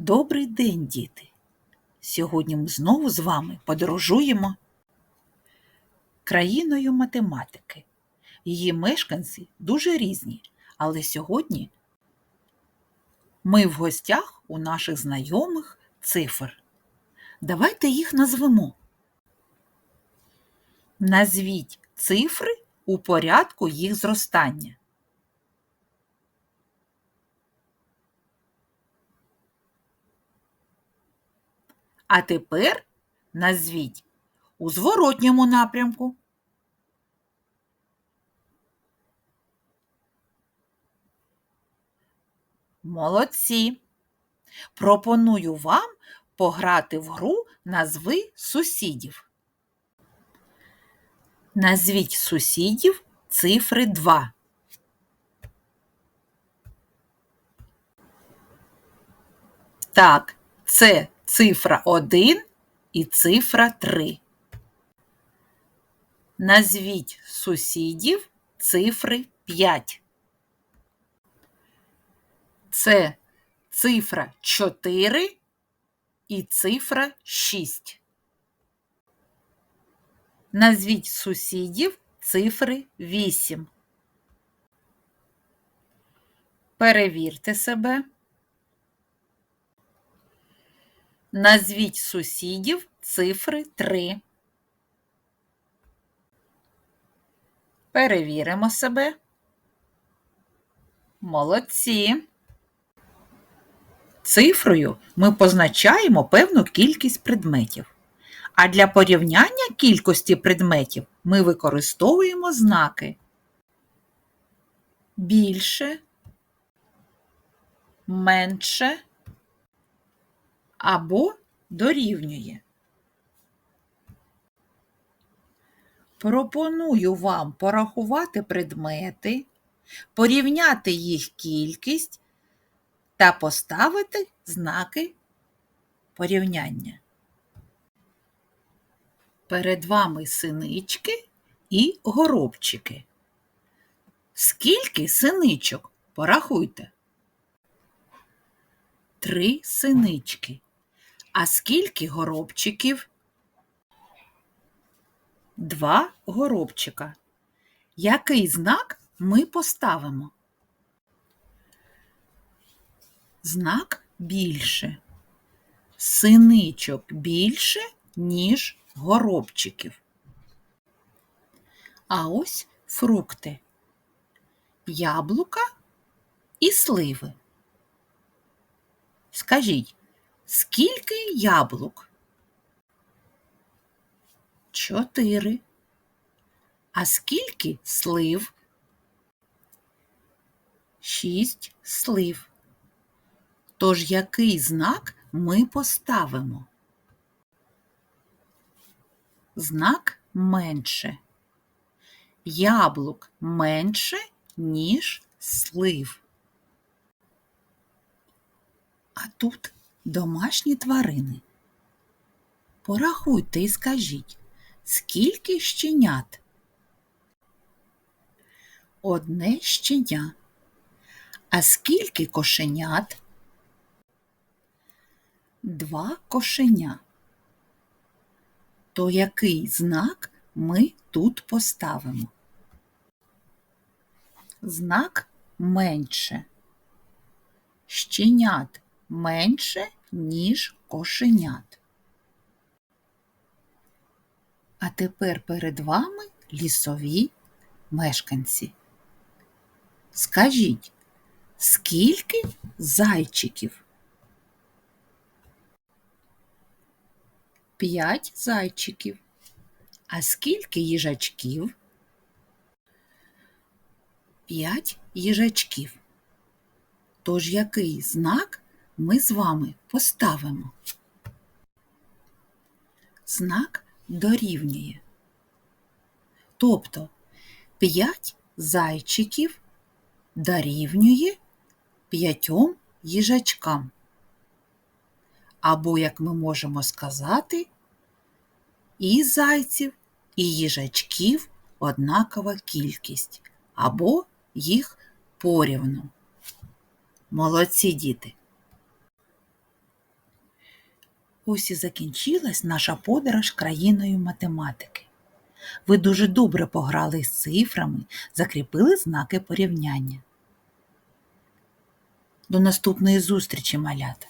Добрий день, діти! Сьогодні ми знову з вами подорожуємо країною математики. Її мешканці дуже різні, але сьогодні ми в гостях у наших знайомих цифр. Давайте їх назвемо. Назвіть цифри у порядку їх зростання. А тепер назвіть у зворотньому напрямку. Молодці. Пропоную вам пограти в гру назви сусідів. Назвіть сусідів цифри 2. Так, це цифра 1 і цифра 3. Назвіть сусідів цифри 5. Це цифра 4 і цифра 6. Назвіть сусідів цифри 8. Перевірте себе. Назвіть сусідів цифри 3. Перевіримо себе. Молодці. Цифрою ми позначаємо певну кількість предметів. А для порівняння кількості предметів ми використовуємо знаки більше, менше або дорівнює. Пропоную вам порахувати предмети, порівняти їх кількість та поставити знаки порівняння. Перед вами синички і горобчики. Скільки синичок? Порахуйте. Три синички. А скільки горобчиків? Два горобчика. Який знак ми поставимо? Знак більше. Синичок більше, ніж горобчиків. А ось фрукти. Яблука і сливи. Скажіть, скільки яблук? Чотири. А скільки слив? Шість слив. Тож який знак ми поставимо? Знак менше. Яблук менше, ніж слив. А тут домашні тварини. Порахуйте і скажіть, скільки щенят? Одне щеня. А скільки кошенят? Два кошеня. То який знак ми тут поставимо? Знак менше. Щенят менше, ніж кошенят. А тепер перед вами лісові мешканці. Скажіть, скільки зайчиків? П'ять зайчиків. А скільки їжачків? П'ять їжачків. Тож який знак ми з вами поставимо? Знак дорівнює. Тобто 5 зайчиків дорівнює п'ятьом їжачкам. Або, як ми можемо сказати, і зайців, і їжачків однакова кількість, або їх порівну. Молодці діти! Ось і закінчилась наша подорож країною математики. Ви дуже добре пограли з цифрами, закріпили знаки порівняння. До наступної зустрічі, малята!